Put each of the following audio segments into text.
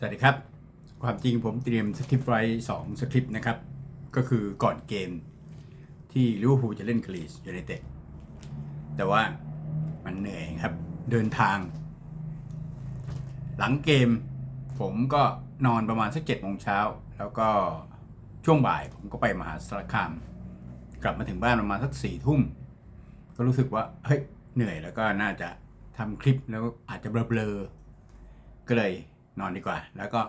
สวัสดีครับ ความจริงผมเตรียมสคริปต์ไว้สองสคริปต์นะครับ ก็คือก่อนเกมที่ลิเวอร์พูลจะเล่นคลีสยูไนเต็ดแต่ว่ามันเหนื่อยครับ เดินทาง หลังเกมผมก็นอนประมาณสักเจ็ดโมงเช้า แล้วก็ช่วงบ่ายผมก็ไปมหาสารคาม กลับมาถึงบ้านประมาณสักสี่ทุ่ม ก็รู้สึกว่า เฮ้ย เหนื่อยแล้วก็น่าจะทำคลิปแล้วอาจจะเบลอๆก็เลย นอนดีกว่า แล้วก็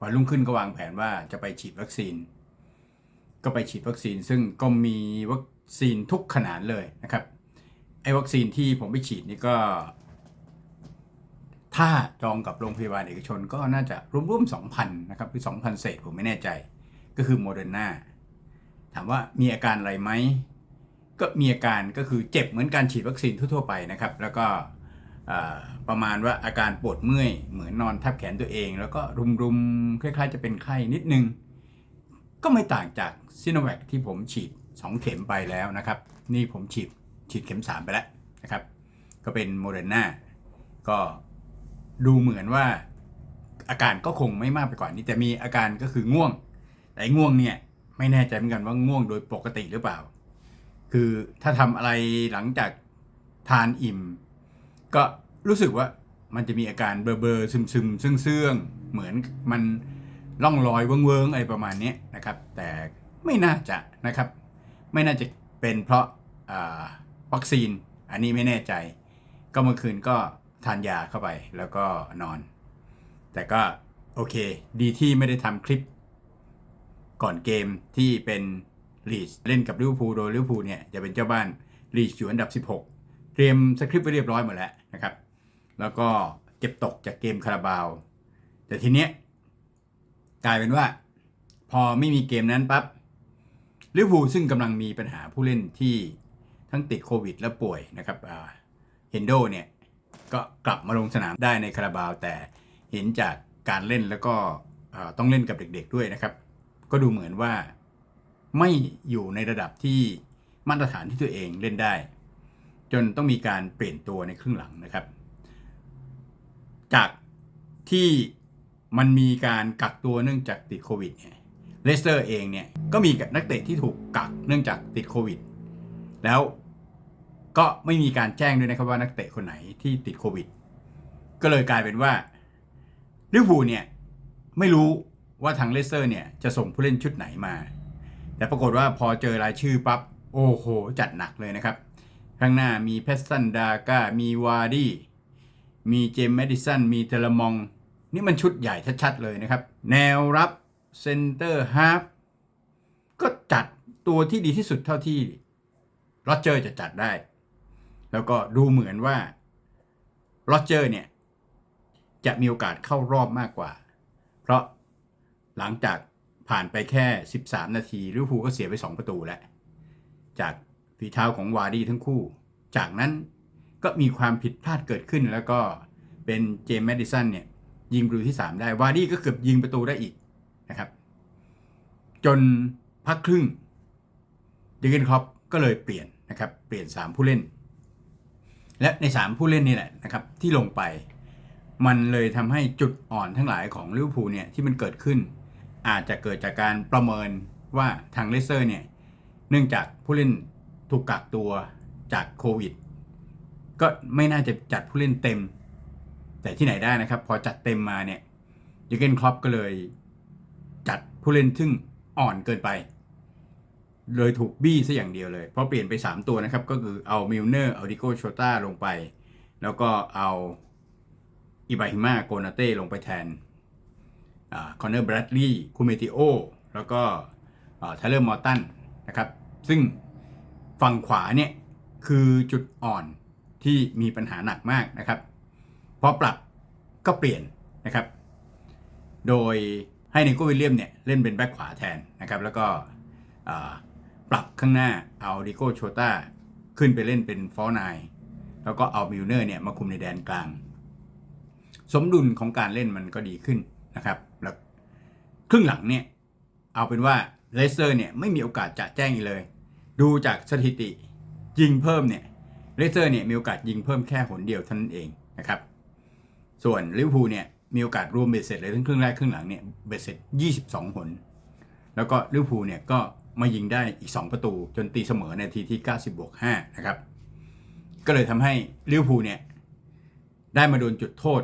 วันรุ่งขึ้นก็วางแผนว่าจะไปฉีดวัคซีน ก็ไปฉีดวัคซีน ซึ่งก็มีวัคซีนทุกขนาดเลยนะครับไอ้วัคซีนที่ผมไปฉีดนี่ก็ ถ้าจองกับโรงพยาบาลเอกชนก็น่าจะร่วมๆ2,000นะครับหรือ2,000เศษผมไม่แน่ใจ ก็คือโมเดอร์นาถามว่ามีอาการอะไรไหมก็มีอาการก็คือเจ็บเหมือนการฉีดวัคซีนทั่วๆไปนะครับ แล้วก็ ประมาณว่าอาการปวดเมื่อยเหมือนนอนทับแขนตัวเอง แล้วก็รุมๆคล้ายๆ จะเป็นไข้นิดนึง ก็ไม่ต่างจากซีโนแวคที่ผมฉีด 2 เข็มไปแล้วนะครับ นี่ผมฉีดฉีดเข็ม 3 ไปแล้วนะครับ ก็เป็นโมเดอร์นาก็ดูเหมือนว่าอาการก็คงไม่มากไปกว่านี้แต่มีอาการก็คือง่วง แต่ง่วงเนี่ยไม่แน่ใจเหมือนกันว่าง่วงโดยปกติหรือเปล่า คือถ้าทำอะไรหลังจากทานอิ่ม ก็รู้สึกว่ามันจะมีอาการเบลอๆซึมๆเสื่องๆ เหมือนมันล่องลอยเวิ้งๆอะไรประมาณนี้นะครับ แต่ไม่น่าจะนะครับ ไม่น่าจะเป็นเพราะาวัคซีนอันนี้ไม่แน่ใจ ก็เมื่อคืนก็ทานยาเข้าไปแล้วก็นอน แต่ก็โอเค ดีที่ไม่ได้ทำคลิป ก่อนเกมที่เป็นลีดเล่นกับลิเวอร์พูลโดยลิเวอร์พูลเนี่ยจะเป็นเจ้าบ้านลีดอยู่อันดับ 16 เตรียมสคริปต์ไว้เรียบร้อยหมดแล้ว นะครับ แล้วก็เก็บตกจากเกมคาราบาว แต่ทีเนี้ยกลายเป็นว่า พอไม่มีเกมนั้นปั๊บลิเวอร์พูลซึ่งกำลังมีปัญหาผู้เล่นที่ทั้งติดโควิดและป่วยนะครับเฮนโดเนี่ยก็กลับมาลงสนามได้ในคาราบาว แต่เห็นจากการเล่นแล้วก็ต้องเล่นกับเด็กๆด้วยนะครับ ก็ดูเหมือนว่าไม่อยู่ในระดับที่มาตรฐานที่ตัวเองเล่นได้ จนต้องมีการเปลี่ยนตัวในครึ่งหลังนะครับ จากที่มันมีการกักตัวเนื่องจากติดโควิดเนี่ยเลสเตอร์เองเนี่ยก็มีกับนักเตะที่ถูกกักเนื่องจากติดโควิด แล้วก็ไม่มีการแจ้งด้วยนะครับว่านักเตะคนไหนที่ติดโควิด ก็เลยกลายเป็นว่าลิเวอร์พูลเนี่ยไม่รู้ว่าทางเลสเตอร์เนี่ยจะส่งผู้เล่นชุดไหนมา แต่ปรากฏว่าพอเจอรายชื่อปั๊บโอ้โห จัดหนักเลยนะครับ ข้างหน้ามีเพสตันดาก้ามีวาร์ดี้มีเจมส์แมดิสันมีเทลมอง นี่มันชุดใหญ่ชัดๆเลยนะครับ แนวรับเซนเตอร์ฮาฟก็จัดตัวที่ดีที่สุดเท่าที่โรเจอร์จะจัดได้ แล้วก็ดูเหมือนว่าโรเจอร์เนี่ย จะมีโอกาสเข้ารอบมากกว่า เพราะหลังจากผ่านไปแค่ 13 นาทีลิเวอร์พูลก็เสียไป 2 ประตูแล้ว จาก ฝีเท้าของวารีทั้งคู่ จากนั้นก็มีความผิดพลาดเกิดขึ้น แล้วก็เป็นเจมส์แมดิสันเนี่ยยิงประตูที่ 3 ได้ วารีก็เกือบยิงประตูได้อีกนะครับ จนพักครึ่งเดเกนครอปก็เลยเปลี่ยนนะครับเปลี่ยน 3 ผู้เล่น และใน 3 ผู้เล่นนี่แหละนะครับที่ลงไปมันเลยทำให้จุดอ่อนทั้งหลายของลิเวอร์พูลเนี่ยที่มันเกิดขึ้น อาจจะเกิดจากการประเมินว่าทางเลสเตอร์เนี่ยเนื่องจากผู้เล่น ถูกกักตัวจากโควิด ก็ไม่น่าจะจัดผู้เล่นเต็ม แต่ที่ไหนได้นะครับ พอจัดเต็มมาเนี่ยยูเกนครอปก็เลยจัดผู้เล่นซึ่งอ่อนเกินไป เลยถูกบี้ซะอย่างเดียวเลย เพราะเปลี่ยนไป 3 ตัวนะครับ ก็คือเอามิลเนอร์เอาดิโกโชต้าลงไป แล้วก็เอาอิบาฮิมาโกนาเต้ลงไปแทนคอนเนอร์บรัดลีย์คูเมติโอแล้วก็ไทเลอร์มอร์ตันนะครับ ซึ่ง ฝั่งขวาเนี่ยคือจุดอ่อนที่มีปัญหาหนักมากนะครับพอปรับก็เปลี่ยนนะครับ โดยให้นิโควิลเลียมเนี่ยเล่นเป็นแบ็คขวาแทนนะครับแล้วก็ปรับข้างหน้าเอาดิโกโชต้าขึ้นไปเล่นเป็นฟอร์นายแล้วก็เอามิลเนอร์เนี่ยมาคุมในแดนกลาง สมดุลของการเล่นมันก็ดีขึ้นนะครับแล้วครึ่งหลังเนี่ยเอาเป็นว่าเลสเตอร์เนี่ยไม่มีโอกาสจะแจ้งอีกเลย ดูจากสถิติยิงเพิ่มเนี่ยเลสเตอร์เนี่ยมีโอกาสยิงเพิ่มแค่หนเดียวเท่านั้นเองนะครับ ส่วนลิเวอร์พูลเนี่ยมีโอกาสรวมเบ็ดเสร็จเลยทั้งครึ่งแรกครึ่งหลังเนี่ยเบ็ดเสร็จ22 หน แล้วก็ลิเวอร์พูลเนี่ยก็มายิงได้อีก 2 ประตูจนตีเสมอในทีที่ 90บวก5นะครับ ก็เลยทำให้ลิเวอร์พูลเนี่ยได้มาโดนจุดโทษ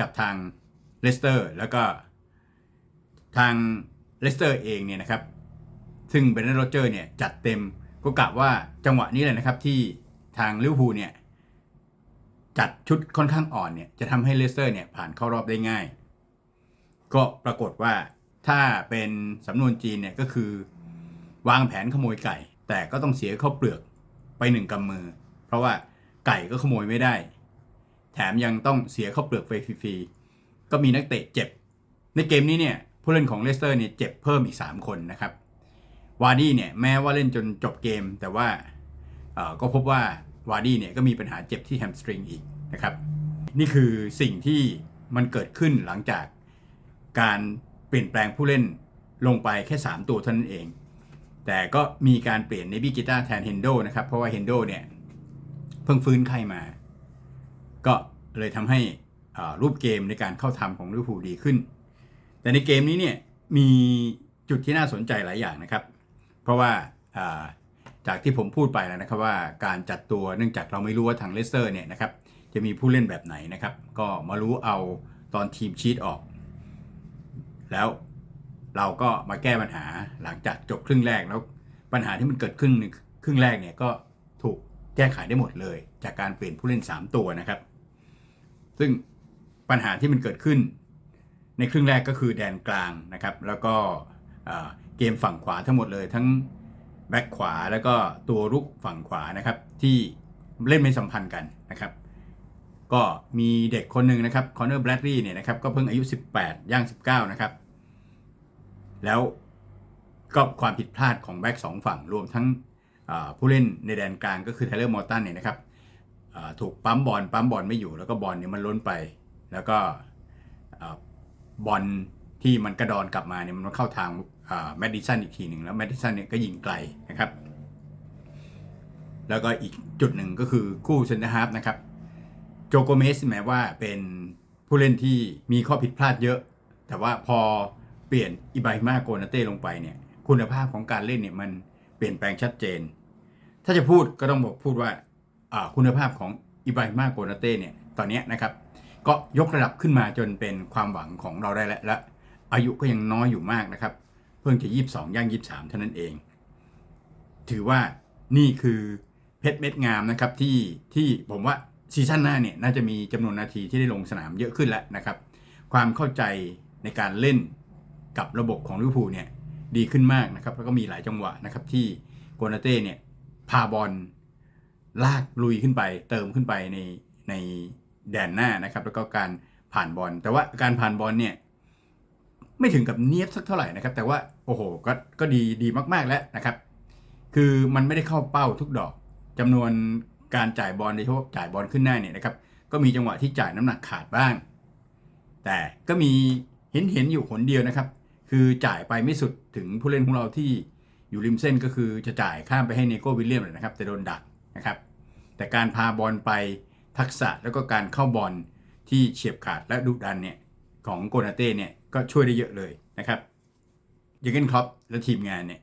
กับทางเลสเตอร์ แล้วก็ทางเลสเตอร์เองเนี่ยนะครับ ซึ่งเบรนด์โรเจอร์เนี่ยจัดเต็มก็กะว่าจังหวะนี้เลยนะครับที่ทางลิเวอร์พูลเนี่ยจัดชุดค่อนข้างอ่อนเนี่ยจะทำให้เลสเตอร์เนี่ยผ่านเข้ารอบได้ง่าย ก็ปรากฏว่าถ้าเป็นสำนวนจีนเนี่ยก็คือ วางแผนขโมยไก่ แต่ก็ต้องเสียข้าวเปลือกไปหนึ่งกำมือ เพราะว่าไก่ก็ขโมยไม่ได้ แถมยังต้องเสียข้าวเปลือกไปฟรีๆก็มีนักเตะเจ็บ ในเกมนี้เนี่ยผู้เล่นของเลสเตอร์เนี่ยเจ็บเพิ่มอีก 3 คนนะครับ วาร์ดี้เนี่ยแม้ว่าเล่นจนจบเกม แต่ว่าก็พบว่าวาร์ดี้เนี่ยก็มีปัญหาเจ็บที่แฮมสตริงอีกนะครับนี่คือสิ่งที่มันเกิดขึ้นหลังจากการเปลี่ยนแปลงผู้เล่นลงไปแค่ 3 ตัวเท่านั้นเอง แต่ก็มีการเปลี่ยนเนบี้กีตาแทนเฮนโดนะครับ เพราะว่าเฮนโดเนี่ยเพิ่งฟื้นไข้มา ก็เลยทำให้รูปเกมในการเข้าทำของลิเวอร์พูลดีขึ้น แต่ในเกมนี้เนี่ยมีจุดที่น่าสนใจหลายอย่างนะครับ เพราะว่าจากที่ผมพูดไปแล้วนะครับว่าการจัดตัวเนื่องจากเราไม่รู้ว่าทางเลสเตอร์เนี่ยนะครับจะมีผู้เล่นแบบไหนนะครับ ก็มารู้เอาตอนทีมชีตออก แล้วเราก็มาแก้ปัญหาหลังจากจบครึ่งแรกแล้วปัญหาที่มันเกิดขึ้นในครึ่งแรกเนี่ยก็ถูกแก้ไขได้หมดเลย จากการเปลี่ยนผู้เล่น 3 ตัวนะครับ ซึ่งปัญหาที่มันเกิดขึ้นในครึ่งแรกก็คือแดนกลางนะครับ แล้วก็ เกมฝั่งขวาทั้งหมดเลยทั้งแบ็คขวาแล้วก็ตัวรุกฝั่งขวานะครับ ที่เล่นไม่สัมพันธ์กันนะครับ ก็มีเด็กคนหนึ่งนะครับคอนเนอร์แบรดลีย์เนี่ยนะครับก็เพิ่งอายุ 18 ย่าง 19 นะครับ แล้วก็ความผิดพลาดของแบ็กสองฝั่งรวมทั้งผู้เล่นในแดนกลางก็คือไทเลอร์มอร์ตันเนี่ยนะครับถูกปั๊มบอลปั๊มบอลไม่อยู่แล้วก็บอลเนี่ยมันล้นไป แล้วก็บอลที่มันกระดอนกลับมาเนี่ยมันเข้าทาง แมดดิสันอีกทีหนึ่งแล้วแมดดิสันเนี่ยก็ยิงไกลนะครับ แล้วก็อีกจุดหนึ่งก็คือคู่เซนเตอร์ฮาร์ฟนะครับโจโกเมสแม้ว่าเป็นผู้เล่นที่มีข้อผิดพลาดเยอะ แต่ว่าพอเปลี่ยนอิบาฮิมาโกนาเต้ลงไปเนี่ยคุณภาพของการเล่นเนี่ยมันเปลี่ยนแปลงชัดเจน ถ้าจะพูดก็ต้องบอกพูดว่าคุณภาพของอิบาฮิมาโกนาเต้เนี่ยตอนนี้นะครับก็ยกระดับขึ้นมาจนเป็นความหวังของเราได้แล้วและอายุก็ยังน้อยอยู่มากนะครับ เพิ่งจะ22ย่าง23เท่านั้นเอง ถือว่านี่คือเพชรเม็ดงามนะครับที่ที่ผมว่าซีซั่นหน้าเนี่ยน่าจะมีจำนวนนาทีที่ได้ลงสนามเยอะขึ้นแล้วนะครับ ความเข้าใจในการเล่นกับระบบของลิเวอร์พูลเนี่ยดีขึ้นมากนะครับแล้วก็มีหลายจังหวะนะครับที่โกนาเต้เนี่ยพาบอลลากลุยขึ้นไป เติมขึ้นไปในในแดนหน้านะครับ แล้วก็การผ่านบอลแต่ว่าการผ่านบอลเนี่ย ไม่ถึงกับเนียบสักเท่าไหร่นะครับ แต่ว่าโอ้โหก็ก็ดีดีมากๆแล้วนะครับ คือมันไม่ได้เข้าเป้าทุกดอกจำนวนการจ่ายบอลโดยเฉพาะจ่ายบอลขึ้นหน้าเนี่ยนะครับ ก็มีจังหวะที่จ่ายน้ำหนักขาดบ้าง แต่ก็มีเห็นเห็นอยู่หนเดียวนะครับ คือจ่ายไปไม่สุดถึงผู้เล่นของเราที่อยู่ริมเส้นก็คือจะจ่ายข้ามไปให้เนโก้วิลเลียมเลยนะครับ แต่โดนดักนะครับ แต่การพาบอลไปทักษะแล้วก็การเข้าบอลที่เฉียบขาดและดุดันเนี่ยของโกนาเต้เนี่ย ก็ช่วยได้เยอะเลยนะครับยูเกนครอปและทีมงานเนี่ย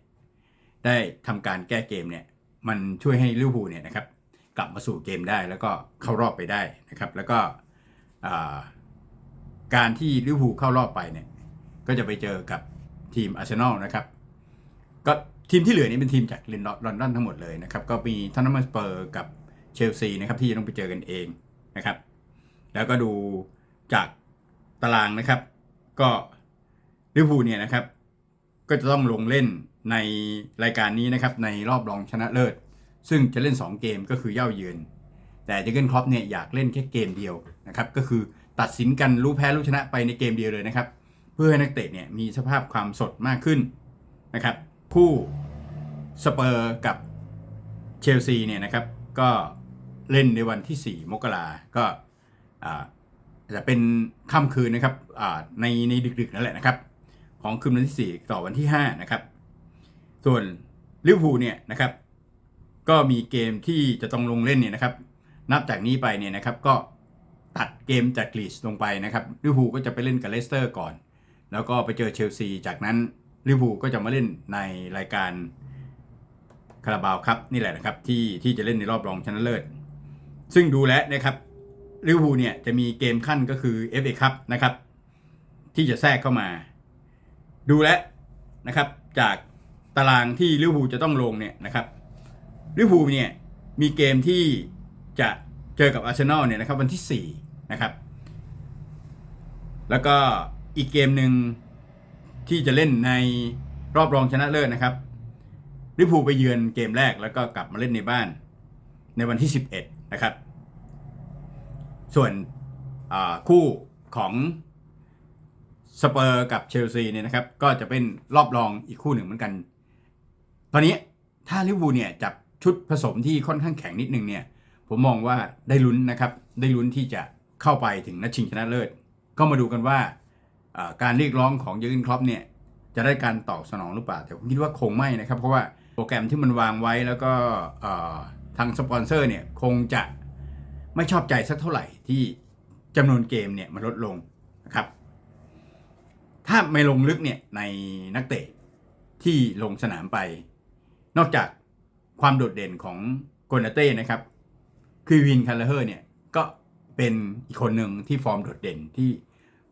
ได้ทำการแก้เกมเนี่ยมันช่วยให้ลิเวอร์พูลเนี่ยนะครับกลับมาสู่เกมได้แล้วก็เข้ารอบไปได้นะครับแล้วก็การที่ลิเวอร์พูลเข้ารอบไปเนี่ยก็จะไปเจอกับทีมอาร์เซนอลนะครับก็ทีมที่เหลือนี่เป็นทีมจากลอนดอนทั้งหมดเลยนะครับก็มีทอนนัมสเปอร์กับเชลซีนะครับที่จะต้องไปเจอกันเองนะครับแล้วก็ดูจากตารางนะครับ ก็ลิเวอร์พูลเนี่ยนะครับ ก็จะต้องลงเล่นในรายการนี้นะครับ ในรอบรองชนะเลิศ ซึ่งจะเล่น 2 เกมก็คือเย่าเยือน แต่เจเกนครอปเนี่ยอยากเล่นแค่เกมเดียวนะครับ ก็คือตัดสินกันรู้แพ้รู้ชนะไปในเกมเดียวเลยนะครับ เพื่อให้นักเตะเนี่ยมีสภาพความสดมากขึ้นนะครับ คู่สเปอร์กับเชลซีเนี่ยนะครับ ก็เล่นในวันที่ 4 มกราก็ อ่าจะเป็นค่ำคืนนะครับในในดึกๆนั่นแหละนะครับ ของคืนวันที่ 4 ต่อวันที่ 5 นะครับ ส่วนลิเวอร์พูลเนี่ยนะครับ ก็มีเกมที่จะต้องลงเล่นเนี่ยนะครับ นับจากนี้ไปเนี่ยนะครับก็ตัดเกมจากกรีซลงไปนะครับลิเวอร์พูลก็จะไปเล่นกับเลสเตอร์ก่อน แล้วก็ไปเจอเชลซี จากนั้นลิเวอร์พูลก็จะมาเล่นในรายการคาราบาวครับนี่แหละนะครับที่ที่จะเล่นในรอบรองชนะเลิศ ซึ่งดูแล้วนะครับ ลิเวอร์พูลเนี่ยจะมีเกมขั้นก็คือ FA คัพนะครับ ที่จะแทรกเข้ามา ดูแลนะครับ จากตารางที่ลิเวอร์พูลจะต้องลงเนี่ยนะครับลิเวอร์พูลเนี่ยมีเกมที่จะเจอกับอาร์เซนอลเนี่ยนะครับวันที่ 4 นะครับ แล้วก็อีกเกมหนึ่งที่จะเล่นในรอบรองชนะเลิศนะครับลิเวอร์พูลไปเยือนเกมแรกแล้วก็กลับมาเล่นในบ้านในวันที่ 11 นะครับ ส่วนคู่ของสเปอร์กับเชลซีเนี่ยนะครับ ก็จะเป็นรอบรองอีกคู่หนึ่งเหมือนกัน ตอนนี้ถ้าลิเวอร์พูลเนี่ยจับชุดผสมที่ค่อนข้างแข็งนิดนึงเนี่ย ผมมองว่าได้ลุ้นนะครับ ได้ลุ้นที่จะเข้าไปถึงนัดชิงชนะเลิศ ก็มาดูกันว่าการเรียกร้องของเยอร์เกนคล็อปเนี่ยจะได้การตอบสนองหรือเปล่า แต่ผมคิดว่าคงไม่นะครับ เพราะว่าโปรแกรมที่มันวางไว้แล้วก็ทางสปอนเซอร์เนี่ยคงจะ ไม่ชอบใจสักเท่าไหร่ที่จำนวนเกมเนี่ยมันลดลงนะครับ ถ้าไม่ลงลึกเนี่ยในนักเตะที่ลงสนามไป นอกจากความโดดเด่นของโกนาเต้นะครับคือวินคาร์เลเฮอร์เนี่ยก็เป็นอีกคนหนึ่งที่ฟอร์มโดดเด่นที่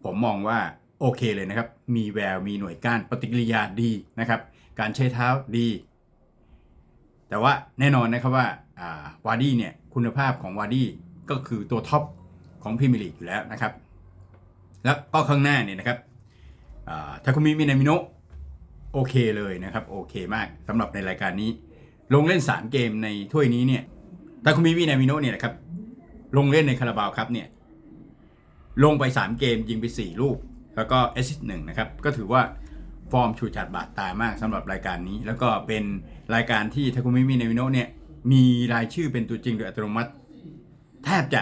ผมมองว่าโอเคเลยนะครับ มีแววมีหน่วยก้านปฏิกิริยาดีนะครับ การใช้เท้าดี แต่ว่าแน่นอนนะครับว่าวาร์ดี้เนี่ยคุณภาพของวาร์ดี้ ก็คือตัวท็อปของพรีเมียร์ลีกอยู่แล้วนะครับ แล้วก็ข้างหน้าเนี่ยนะครับทาคุมิมินามิโนะโอเคเลยนะครับ โอเคมากสำหรับในรายการนี้ ลงเล่น 3 เกมในถ้วยนี้เนี่ยทาคุมิมินามิโนะเนี่ยนะครับ ลงเล่นในคาราบาวครับเนี่ยลงไป 3 เกมยิงไป 4 ลูก แล้วก็แอสซิสต์หนึ่งนะครับ ก็ถือว่าฟอร์มฉูดฉาดบาดตามากสำหรับรายการนี้ แล้วก็เป็นรายการที่ทาคุมิมินามิโนะเนี่ยมีรายชื่อเป็นตัวจริงโดยอัตโนมัติ แทบจะ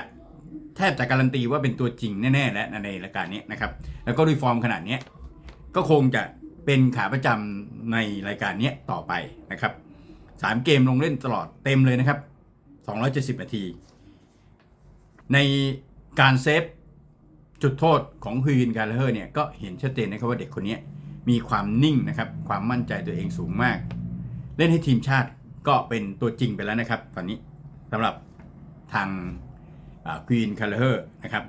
แทบจะการันตีว่าเป็นตัวจริงแน่ๆแล้วในรายการนี้นะครับ แล้วก็ด้วยฟอร์มขนาดนี้ก็คงจะเป็นขาประจำในรายการนี้ต่อไปนะครับสามเกมลงเล่นตลอดเต็มเลยนะครับ 270 นาที ในการเซฟจุดโทษของฮุยินการเลอร์เนี่ยก็เห็นชัดเจนนะครับว่าเด็กคนนี้มีความนิ่งนะครับ ความมั่นใจตัวเองสูงมาก เล่นให้ทีมชาติก็เป็นตัวจริงไปแล้วนะครับ ตอนนี้สำหรับทาง ควีนคาร์เลอร์นะครับ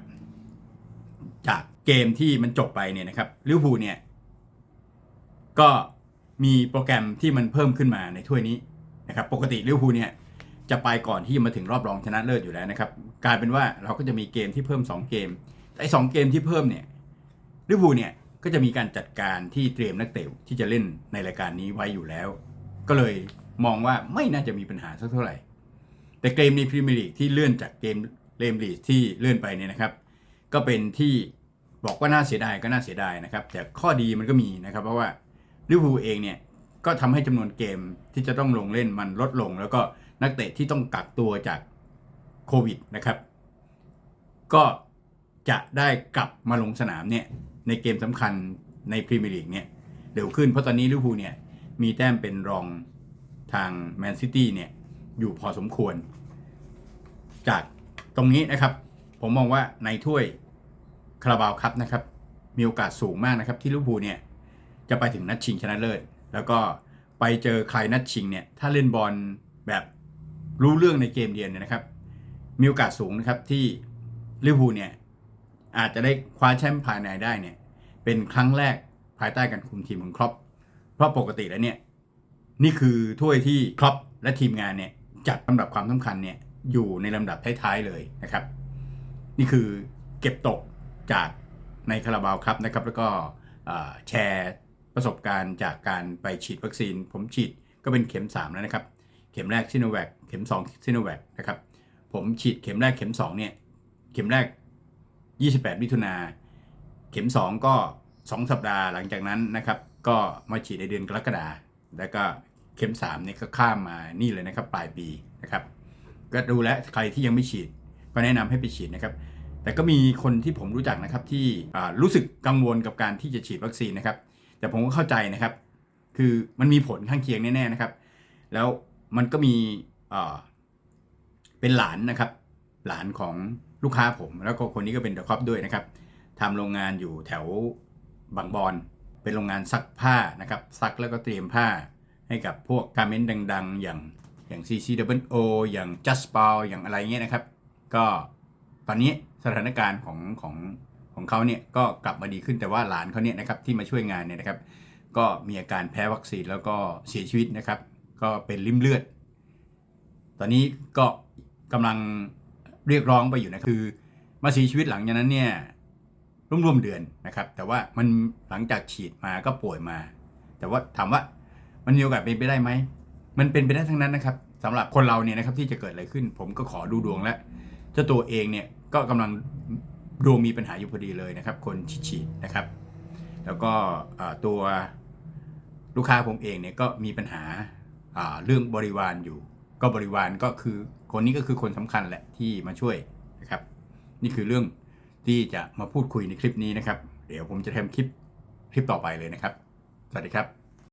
จากเกมที่มันจบไปเนี่ยนะครับลิเวอร์พูลเนี่ยก็มีโปรแกรมที่มันเพิ่มขึ้นมาในถ้วยนี้นะครับปกติลิเวอร์พูลเนี่ยจะไปก่อนที่จะมาถึงรอบรองชนะเลิศอยู่แล้วนะครับกลายเป็นว่าเราก็จะมีเกมที่เพิ่ม 2 เกมไอ้สเกมที่เพิ่มเนี่ยลิเวอร์พูลเนี่ยก็จะมีการจัดการที่เตรียมนักเตะที่จะเล่นในรายการนี้ไว้อยู่แล้ว ก็เลยมองว่าไม่น่าจะมีปัญหาสักเท่าไหร่ แต่เกมในพรีเมียร์ลีกที่เลื่อนจากเกม เลมลีกที่เลื่อนไปเนี่ยนะครับ ก็เป็นที่บอกว่าน่าเสียดายก็น่าเสียดายนะครับ แต่ข้อดีมันก็มีนะครับ เพราะว่าลิเวอร์พูลเองเนี่ยก็ทำให้จำนวนเกมที่จะต้องลงเล่นมันลดลง แล้วก็นักเตะที่ต้องกักตัวจากโควิดนะครับ ก็จะได้กลับมาลงสนามเนี่ยในเกมสำคัญในพรีเมียร์ลีกเนี่ยเร็วขึ้นเพราะตอนนี้ลิเวอร์พูลเนี่ยมีแต้มเป็นรองทางแมนซิตี้เนี่ยอยู่พอสมควร จาก ตรงนี้นะครับ ผมมองว่าในถ้วยคาราบาวครับนะครับ มีโอกาสสูงมากนะครับ ที่ลิเวอร์พูลเนี่ยจะไปถึงนัดชิงชนะเลิศ แล้วก็ไปเจอใครนัดชิงเนี่ยถ้าเล่นบอลแบบรู้เรื่องในเกมเดียวเนี่ยนะครับ มีโอกาสสูงนะครับที่ลิเวอร์พูลเนี่ยอาจจะได้คว้าแชมป์ภายในได้เนี่ยเป็นครั้งแรกภายใต้การคุมทีมของครอปเพราะปกติแล้วเนี่ยนี่คือถ้วยที่ครอปและทีมงานเนี่ยจัดลำดับความสำคัญเนี่ย อยู่ในลำดับท้ายๆเลยนะครับ นี่คือเก็บตกจากในคาราบาวครับนะครับ แล้วก็แชร์ประสบการณ์จากการไปฉีดวัคซีน ผมฉีดก็เป็นเข็ม 3 แล้วนะครับ เข็มแรกซิโนแวคเข็ม2ซิโนแวคนะครับ ผมฉีดเข็มแรกเข็ม2เนี่ยเข็มแรก 28 มิถุนาเข็ม 2 ก็ 2 สัปดาห์หลังจากนั้นนะครับ ก็มาฉีดในเดือนกรกฎาแล้วก็เข็ม3นี่ก็ข้ามมานี่เลยนะครับ ปลายปีนะครับ ก็ดูแลใครที่ยังไม่ฉีด ก็แนะนำให้ไปฉีดนะครับ แต่ก็มีคนที่ผมรู้จักนะครับที่รู้สึกกังวลกับการที่จะฉีดวัคซีนนะครับ แต่ผมก็เข้าใจนะครับ คือมันมีผลข้างเคียงแน่ๆนะครับ แล้วมันก็มีเป็นหลานนะครับ หลานของลูกค้าผม แล้วก็คนนี้ก็เป็นเดอะคอปด้วยนะครับทำโรงงานอยู่แถวบางบอนเป็นโรงงานซักผ้านะครับ ซักแล้วก็เตรียมผ้าให้กับพวกการเม้นดัง ๆ อย่าง อย่าง CCWO อย่าง Just p a l อย่างอะไรเงี้ยนะครับ ก็ตอนนี้สถานการณ์ของของของเขาเนี่ยก็กลับมาดีขึ้นแต่ว่าหลานเขาเนี่ยนะครับที่มาช่วยงานเนี่ยนะครับ ก็มีอาการแพ้วัคซีนแล้วก็เสียชีวิตนะครับ ก็เป็นริ่มเลือด ตอนนี้ก็กำลังเรียกร้องไปอยู่นะคือ มาเสียชีวิตหลังจากนั้นเนี่ยร่วมๆเดือนนะครับ แต่ว่ามันหลังจากฉีดมาก็ป่วยมา แต่ว่าถามว่ามันมีโอกาสเป็นไปได้ไหม มันเป็นไปได้ทั้งนั้นนะครับสำหรับคนเราเนี่ยนะครับที่จะเกิดอะไรขึ้น ผมก็ขอดูดวงแล้วเจ้าตัวเองเนี่ยก็กำลังดวงมีปัญหาอยู่พอดีเลยนะครับ คนฉีดนะครับ แล้วก็ตัวลูกค้าผมเองเนี่ยก็มีปัญหาอ่าเรื่องบริวารอยู่ ก็บริวารก็คือคนนี้ก็คือคนสำคัญแหละที่มาช่วยนะครับ นี่คือเรื่องที่จะมาพูดคุยในคลิปนี้นะครับ เดี๋ยวผมจะทำคลิปคลิปต่อไปเลยนะครับ สวัสดีครับ